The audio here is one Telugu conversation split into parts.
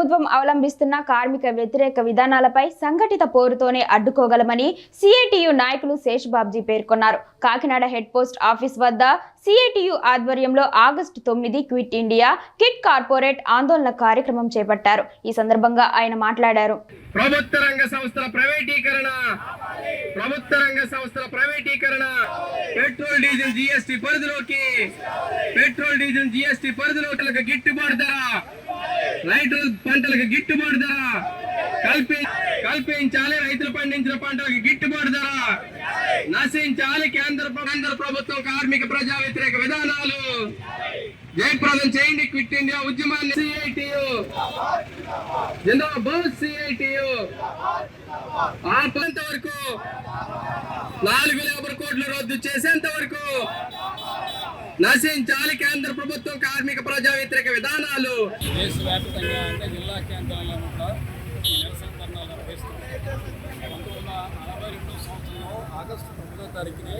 ప్రభుత్వం అవలంబిస్తున్న కార్మిక వ్యతిరేక విధానాలపై సంఘటిత పోరుతోనే అడ్డుకోగలమని సిఐటియు నాయకులు శేషబాబ్జీ పేర్కొన్నారు. కాకినాడ హెడ్ పోస్ట్ ఆఫీస్ వద్ద సిఐటియు ఆధ్వర్యంలో ఆగస్టు తొమ్మిది క్విట్ ఇండియా కిట్ కార్పొరేట్ ఆందోళన కార్యక్రమం చేపట్టారు. ఈ సందర్భంగా ఆయన మాట్లాడారు. ప్రభుత్వ రంగ సంస్థల ప్రైవేటీకరణ ప్రభుత్వ రంగ సంస్థల ప్రైవేటీకరణ పెట్రోల్ డీజిల్ జిఎస్టి పరిధిలోకి పెట్రోల్ డీజిల్ జిఎస్టి పరిధిలోకి గిట్టుబాటు ధర రైతు పంటలకు గిట్టుబాటు ధర. కల్పి కల్పించాలి రైతులు పండించిన పంటలకు గిట్టుబాటు ధర. నశించాలి కేంద్ర కేంద్ర ప్రభుత్వం కార్మిక ప్రజా వ్యతిరేక విధానాలు. జయప్రదం చేయండి క్విట్ ఇండియా ఉద్యమాన్ని. సిఐటియు జిందాబాద్ సిఐటియు ఆపేంత వరకు నాలుగు లేబర్ కోట్లు రద్దు చేసేంత వరకు నశించాలి కేంద్ర ప్రభుత్వం కార్మిక ప్రజా వ్యతిరేక విధానాలు. దేశవ్యాప్తంగా అంటే జిల్లా కేంద్రాల్లో కూడా ఈ నిరసన ధర్నాలు పంతొమ్మిది వందల నలభై సంవత్సరంలో ఆగస్టు తొమ్మిదో తారీఖుని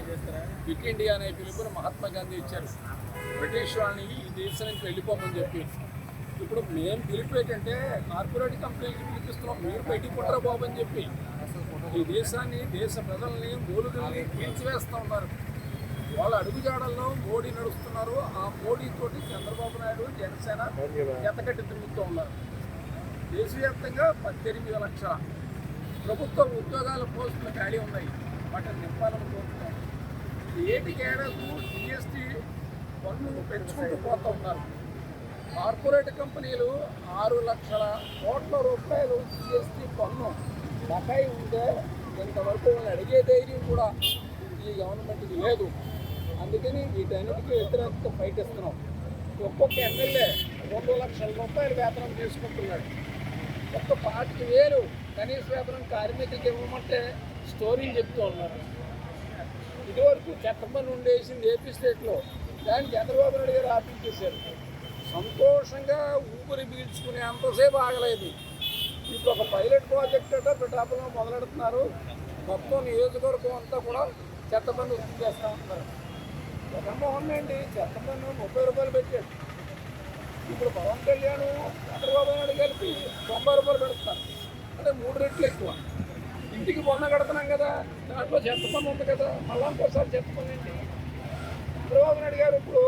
క్విట్ ఇండియా అనే పిలుపుని మహాత్మా గాంధీ ఇచ్చారు. బ్రిటిష్ వాళ్ళని ఈ దేశం నుంచి వెళ్ళిపోమని చెప్పి ఇప్పుడు మేము పిలుపు ఏంటంటే కార్పొరేట్ కంపెనీలకి పిలిపిస్తున్నాం మీరు బయటికి పుట్టరా బాబు అని చెప్పి ఈ దేశాన్ని దేశ ప్రజల్ని మూలుగుల్ని తీర్చివేస్తూ ఉన్నారు. వాళ్ళ అడుగుజాడల్లో మోడీ నడుస్తున్నారు. ఆ మోడీతోటి చంద్రబాబు నాయుడు జనసేన ఎత్తకట్టి తిరుగుతూ ఉన్నారు. దేశవ్యాప్తంగా పద్దెనిమిది లక్షల ప్రభుత్వ ఉద్యోగాల పోస్టులు ఖాళీ ఉన్నాయి. వాటిని నింపాలని కోరుతున్నాం. ఏటికేడకు జిఎస్టీ పన్ను పెంచుకుంటూ పోతూ ఉన్నారు. కార్పొరేట్ కంపెనీలు ఆరు లక్షల కోట్ల రూపాయలు జిఎస్టీ పన్ను బకాయి ఉంటే ఇంతవరకు అడిగే ధైర్యం కూడా ఈ గవర్నమెంట్కి లేదు. అందుకని వీటన్నిటికీ వ్యతిరేకంగా ఫైట్ ఇస్తున్నాం ఒక్కొక్క ఎమ్మెల్యే రెండు లక్షల రూపాయలు వేతనం తీసుకుంటున్నాడు. ఒక్క పార్టీ వేలు కనీస వేతనం కార్మికులకి ఇవ్వమంటే స్టోరీలు చెప్తూ ఉన్నారు. ఇదివరకు చట్టపని ఉండేసింది ఏపీ స్టేట్లో దానికి చంద్రబాబు నాయుడు గారు ఆపించేశారు సంతోషంగా ఊపిరి పీల్చుకునే అంతసేపు ఆగలేదు. ఇప్పుడు ఒక పైలట్ ప్రాజెక్ట్ అట పిఠాపురంలో మొదలెడుతున్నారు. మొత్తం నియోజకవర్గం అంతా కూడా చెత్త పని వసూలు చేస్తూ ఉంటారు జగన్మోహన్ రెడ్డి చెత్త పన్ను ముప్పై రూపాయలు పెట్టాడు ఇప్పుడు పవన్ కళ్యాణ్ చంద్రబాబు నాయుడు కలిపి తొంభై రూపాయలు పెడతారు అంటే మూడు రెట్లు ఎక్కువ. ఇంటికి బొన్న కడుతున్నాం కదా. దాంట్లో చెత్త పన్ను ఉంది కదా. మళ్ళా ఇంకోసారి చెత్త పన్ను ఏంటి? చంద్రబాబు నాయుడు గారు ఇప్పుడు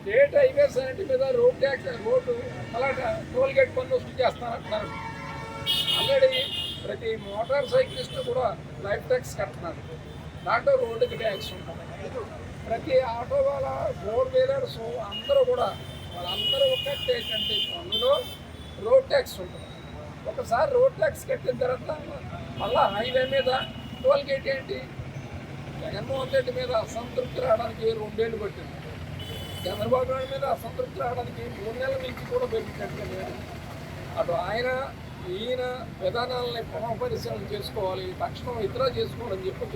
స్టేట్ హైవేస్ అన్నింటి మీద రోడ్ ట్యాక్స్ రోడ్డు అలాగే టోల్ గేట్ పన్ను వసూలు చేస్తానంటున్నారు. ఆల్రెడీ ప్రతి మోటార్ సైకిలిస్ట్ కూడా లైఫ్ ట్యాక్స్ కడుతున్నారు. దాంట్లో రోడ్డుకి ట్యాక్స్ ఉంటుంది. ప్రతి ఆటో వాళ్ళ ఫోర్ వీలర్స్ అందరూ కూడా వాళ్ళందరూ ఒకటేటంటే పన్నులో రోడ్ ట్యాక్స్ ఉంటుంది. ఒకసారి రోడ్ ట్యాక్స్ కట్టిన తర్వాత మళ్ళా హైవే మీద టోల్ గేట్ ఏంటి? జగన్మోహన్ రెడ్డి మీద అసంతృప్తి రావడానికి రెండేళ్ళు పట్టింది. చంద్రబాబు నాయుడు మీద అసంతృప్తి రావడానికి మూడు నెలల నుంచి కూడా పెరిగినట్టుగా లేదు అటు ఆయన ఈయన విధానాలని పునఃపరిశీలన చేసుకోవాలి తక్షణం ఇతర చేసుకోవాలని చెప్పి